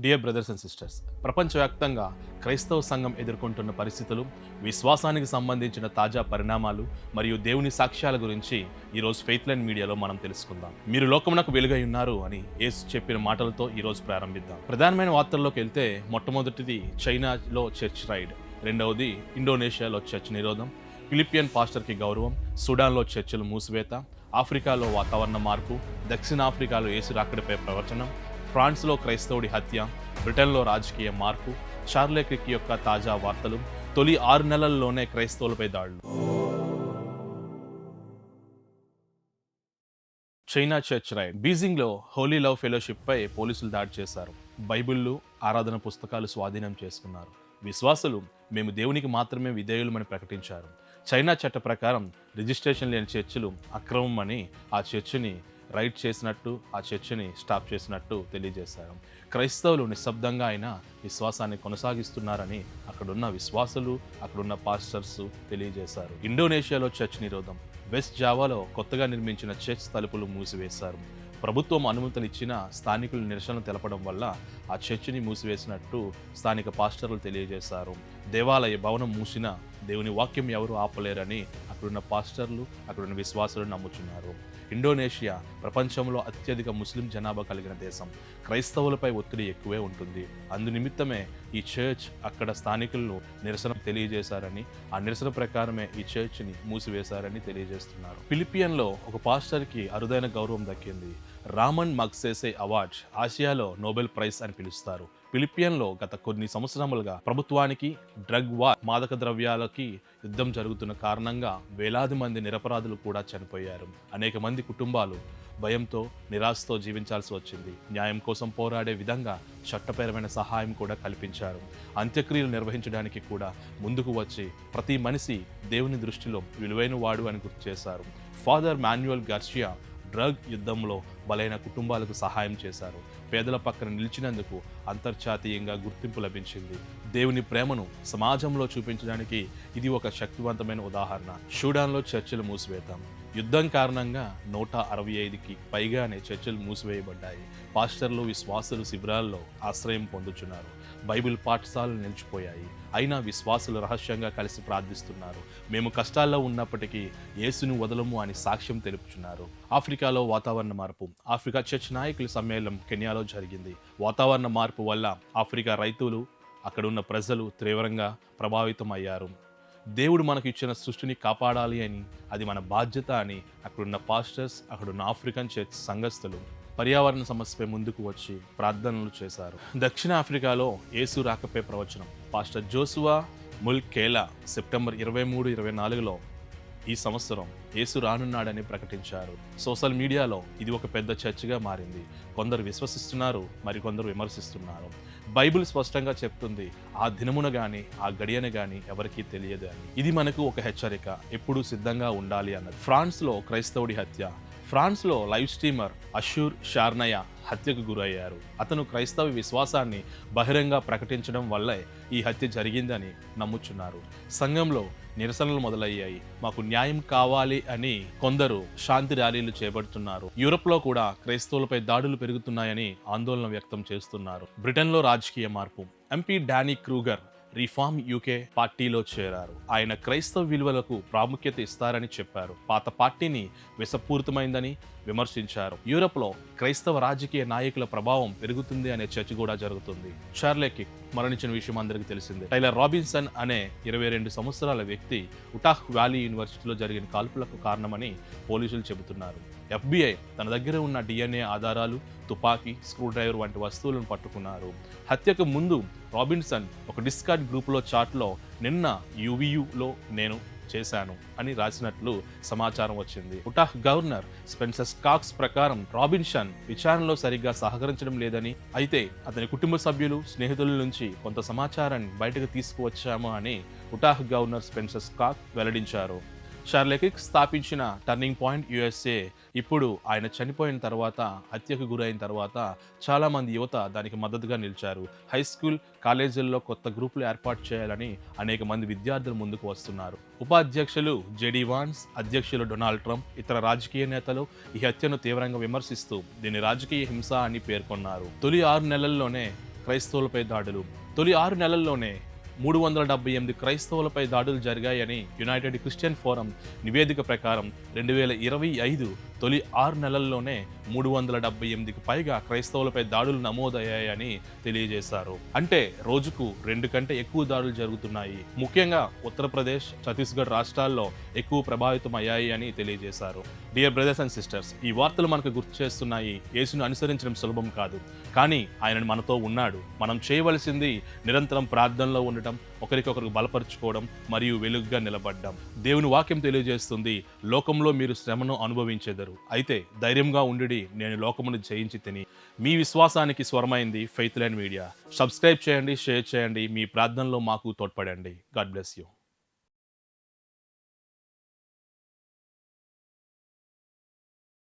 Dear brothers and sisters ప్రపంచవ్యాప్తంగా క్రైస్తవ సంఘం ఎదుర్కొంటున్న పరిస్థితులు విశ్వాసానికి సంబంధించిన తాజా పరిణామాలు మరియు దేవుని సాక్ష్యాల గురించి ఈరోజు ఫెయిత్లైన్ మీడియాలో మనం తెలుసుకుందాం. మీరు లోకమునకు వెలుగై ఉన్నారు అని ఏసు చెప్పిన మాటలతో ఈరోజు ప్రారంభిద్దాం. ప్రధానమైన వార్తల్లోకి వెళ్తే మొట్టమొదటిది చైనాలో చర్చ్ రైడ్ రెండవది ఇండోనేషియాలో చర్చ్ నిరోధం ఫిలిపియన్ పాస్టర్కి గౌరవం సుడాన్లో చర్చలు మూసివేత ఆఫ్రికాలో వాతావరణ మార్పు దక్షిణాఫ్రికాలో ఏసు రాకడిపై ప్రవచనం ఫ్రాన్స్లో క్రైస్తవుడి హత్య బ్రిటన్లో రాజకీయ మార్పు చార్లెక్రిక్ యొక్క తాజా వార్తలు తొలి ఆరు నెలల్లోనే క్రైస్తవులపై దాడులు. China church raid. బీజింగ్లో Holi love ఫెలోషిప్పై పోలీసులు దాడి చేశారు. బైబిళ్ళు ఆరాధన పుస్తకాలు స్వాధీనం చేసుకున్నారు. విశ్వాసులు మేము దేవునికి మాత్రమే విధేయులమని ప్రకటించారు. చైనా చట్ట ప్రకారం రిజిస్ట్రేషన్ లేని చర్చిలు అక్రమం అని ఆ చర్చిని రైడ్ చేసినట్టు ఆ చర్చిని స్టాప్ చేసినట్టు తెలియజేశారు. క్రైస్తవులు నిశ్శబ్దంగా అయినా విశ్వాసాన్ని కొనసాగిస్తున్నారని అక్కడున్న విశ్వాసులు అక్కడున్న పాస్టర్స్ తెలియజేశారు. ఇండోనేషియాలో చర్చ్ నిరోధం. వెస్ట్ జావాలో కొత్తగా నిర్మించిన చర్చ్ తలుపులు మూసివేశారు. ప్రభుత్వం అనుమతులు ఇచ్చిన స్థానికులు నిరసన తెలపడం వల్ల ఆ చర్చిని మూసివేసినట్టు స్థానిక పాస్టర్లు తెలియజేశారు. దేవాలయ భవనం మూసిన దేవుని వాక్యం ఎవరు ఆపలేరని అక్కడున్న పాస్టర్లు అక్కడున్న విశ్వాసులు నమ్ముచున్నారు. ఇండోనేషియా ప్రపంచంలో అత్యధిక ముస్లిం జనాభా కలిగిన దేశం. క్రైస్తవులపై ఒత్తిడి ఎక్కువే ఉంటుంది. అందు నిమిత్తమే ఈ చర్చ్ అక్కడ స్థానికులను నిరసన తెలియజేశారని ఆ నిరసన ప్రకారమే ఈ చర్చ్ని మూసివేశారని తెలియజేస్తున్నారు. ఫిలిపియన్లో ఒక పాస్టర్కి అరుదైన గౌరవం దక్కింది. రామన్ మగ్సేసే అవార్డ్ ఆసియాలో నోబెల్ ప్రైజ్ అని పిలుస్తారు. ఫిలిపియన్లో గత కొన్ని సంవత్సరములుగా ప్రభుత్వానికి డ్రగ్ వార్ మాదక ద్రవ్యాలకి యుద్ధం జరుగుతున్న కారణంగా వేలాది మంది నిరపరాధులు కూడా చనిపోయారు. అనేక మంది కుటుంబాలు భయంతో నిరాశతో జీవించాల్సి వచ్చింది. న్యాయం కోసం పోరాడే విధంగా చట్టపరమైన సహాయం కూడా కల్పించారు. అంత్యక్రియలు నిర్వహించడానికి కూడా ముందుకు వచ్చి ప్రతి మనిషి దేవుని దృష్టిలో విలువైన వాడు అని గుర్తు చేశారు. ఫాదర్ మాన్యువల్ గార్షియా డ్రగ్ యుద్ధంలో బలైన కుటుంబాలకు సహాయం చేశారు. పేదల పక్కన నిలిచినందుకు అంతర్జాతీయంగా గుర్తింపు లభించింది. దేవుని ప్రేమను సమాజంలో చూపించడానికి ఇది ఒక శక్తివంతమైన ఉదాహరణ. షూడాన్లో చర్చలు మూసివేతాం యుద్ధం కారణంగా నూట అరవై ఐదుకి పైగానే చర్చలు మూసివేయబడ్డాయి. పాస్టర్లు విశ్వాసులు శిబిరాల్లో ఆశ్రయం పొందుచున్నారు. బైబిల్ పాఠశాలలు నిలిచిపోయాయి. అయినా విశ్వాసులు రహస్యంగా కలిసి ప్రార్థిస్తున్నారు. మేము కష్టాల్లో ఉన్నప్పటికీ యేసును వదలము అని సాక్ష్యం తెలుపుచున్నారు. ఆఫ్రికాలో వాతావరణ మార్పు. ఆఫ్రికా చర్చ్ నాయకుల సమ్మేళనం కెన్యాలో జరిగింది. వాతావరణ మార్పు వల్ల ఆఫ్రికా రైతులు అక్కడున్న ప్రజలు తీవ్రంగా ప్రభావితం అయ్యారు దేవుడు మనకు ఇచ్చిన సృష్టిని కాపాడాలి అని అది మన బాధ్యత అని అక్కడున్న పాస్టర్స్ అక్కడున్న ఆఫ్రికన్ చర్చ్ సంఘస్థులు పర్యావరణ సమస్యపై ముందుకు వచ్చి ప్రార్థనలు చేశారు. దక్షిణ ఆఫ్రికాలో యేసు రాకపై ప్రవచనం. Pastor Joshua Mhlakela September ఇరవై మూడు ఇరవై నాలుగులో ఈ సంవత్సరం యేసు రానున్నాడని ప్రకటించారు. సోషల్ మీడియాలో ఇది ఒక పెద్ద చర్చగా మారింది. కొందరు విశ్వసిస్తున్నారు మరికొందరు విమర్శిస్తున్నారు. బైబిల్ స్పష్టంగా చెప్తుంది ఆ దినమున గాని ఆ గడియను గాని ఎవరికీ తెలియదు అని. ఇది మనకు ఒక హెచ్చరిక ఎప్పుడూ సిద్ధంగా ఉండాలి అన్నది. ఫ్రాన్స్లో క్రైస్తవుడి హత్య ఫ్రాన్స్లో లైవ్ స్ట్రీమర్ అషూర్ షార్నయ హత్యకు గురయ్యారు. అతను క్రైస్తవ విశ్వాసాన్ని బహిరంగ ప్రకటించడం వల్లే ఈ హత్య జరిగిందని నమ్ముచున్నారు. సంఘంలో నిరసనలు మొదలయ్యాయి. మాకు న్యాయం కావాలి అని కొందరు శాంతి ర్యాలీలు చేపడుతున్నారు. యూరప్లో కూడా క్రైస్తవులపై దాడులు పెరుగుతున్నాయని ఆందోళన వ్యక్తం చేస్తున్నారు. బ్రిటన్లో రాజకీయ మార్పు. MP Danny Kruger Reform UK పార్టీలో చేరారు. ఆయన క్రైస్తవ విలువలకు ప్రాముఖ్యత ఇస్తారని చెప్పారు. పాత పార్టీని విషపూరితమైందని విమర్శించారు. యూరప్లో క్రైస్తవ రాజకీయ నాయకుల ప్రభావం పెరుగుతుంది అనే చర్చ కూడా జరుగుతుంది. చార్లెకి మరణించిన విషయం అందరికీ తెలిసిందే. టైలర్ రాబిన్సన్ అనే ఇరవై రెండు సంవత్సరాల వ్యక్తి ఉటాహ్ వ్యాలీ యూనివర్సిటీలో జరిగిన కాల్పులకు కారణమని పోలీసులు చెబుతున్నారు. ఎఫ్బిఐ తన దగ్గర ఉన్న డిఎన్ఏ ఆధారాలు తుపాకీ స్క్రూ డ్రైవర్ వంటి వస్తువులను పట్టుకున్నారు. హత్యకు ముందు రాబిన్సన్ ఒక డిస్కార్డ్ గ్రూప్లో చాట్లో నిన్న యువియులో నేను చేశాను అని రాసినట్లు సమాచారం వచ్చింది. ఉటాహ్ గవర్నర్ స్పెన్సర్ కాక్స్ ప్రకారం రాబిన్సన్ విచారణలో సరిగ్గా సహకరించడం లేదని అయితే అతని కుటుంబ సభ్యులు స్నేహితుల నుంచి కొంత సమాచారాన్ని బయటకు తీసుకువచ్చాము అని ఉటాహ్ గవర్నర్ స్పెన్సర్ కాక్ వెల్లడించారు. షార్లెకిక్ స్థాపించిన టర్నింగ్ పాయింట్ యుఎస్ఏ. ఇప్పుడు ఆయన చనిపోయిన తర్వాత హత్యకు గురైన తర్వాత చాలామంది యువత దానికి మద్దతుగా నిలిచారు. హై స్కూల్ కాలేజీల్లో కొత్త గ్రూపులు ఏర్పాటు చేయాలని అనేక మంది విద్యార్థులు ముందుకు వస్తున్నారు. ఉపాధ్యక్షులు జెడి వాన్స్ అధ్యక్షులు డొనాల్డ్ ట్రంప్ ఇతర రాజకీయ నేతలు ఈ హత్యను తీవ్రంగా విమర్శిస్తూ దీన్ని రాజకీయ హింస అని పేర్కొన్నారు. తొలి ఆరు నెలల్లోనే క్రైస్తవులపై దాడులు. తొలి ఆరు నెలల్లోనే మూడు వందల డెబ్బై ఎనిమిది క్రైస్తవులపై దాడులు జరిగాయని యునైటెడ్ క్రిస్టియన్ ఫోరం నివేదిక ప్రకారం రెండు వేల ఇరవై ఐదు తొలి ఆరు నెలల్లోనే మూడు వందల డెబ్బై ఎనిమిదికి పైగా క్రైస్తవులపై దాడులు నమోదయ్యాయని తెలియజేశారు. అంటే రోజుకు రెండు కంటే ఎక్కువ దాడులు జరుగుతున్నాయి. ముఖ్యంగా ఉత్తరప్రదేశ్ ఛత్తీస్గఢ్ రాష్ట్రాల్లో ఎక్కువ ప్రభావితం అయ్యాయి అని తెలియజేశారు. డియర్ బ్రదర్స్ అండ్ సిస్టర్స్ ఈ వార్తలు మనకు గుర్తు చేస్తున్నాయి. యేసును అనుసరించడం సులభం కాదు. కానీ ఆయన మనతో ఉన్నాడు. మనం చేయవలసింది నిరంతరం ప్రార్థనలో ఉండటం ఒకరికొకరు బలపరుచుకోవడం మరియు వెలుగుగా నిలబడ్డం. దేవుని వాక్యం తెలియజేస్తుంది లోకంలో మీరు శ్రమను అనుభవించెదరు. అయితే ధైర్యంగా ఉండి నేను లోకమును జయించి తిని. మీ విశ్వాసానికి స్వరమైంది ఫెయిత్ లైన్ మీడియా. సబ్స్క్రైబ్ చేయండి షేర్ చేయండి మీ ప్రార్థనలో మాకు తోడ్పడండి. God bless you.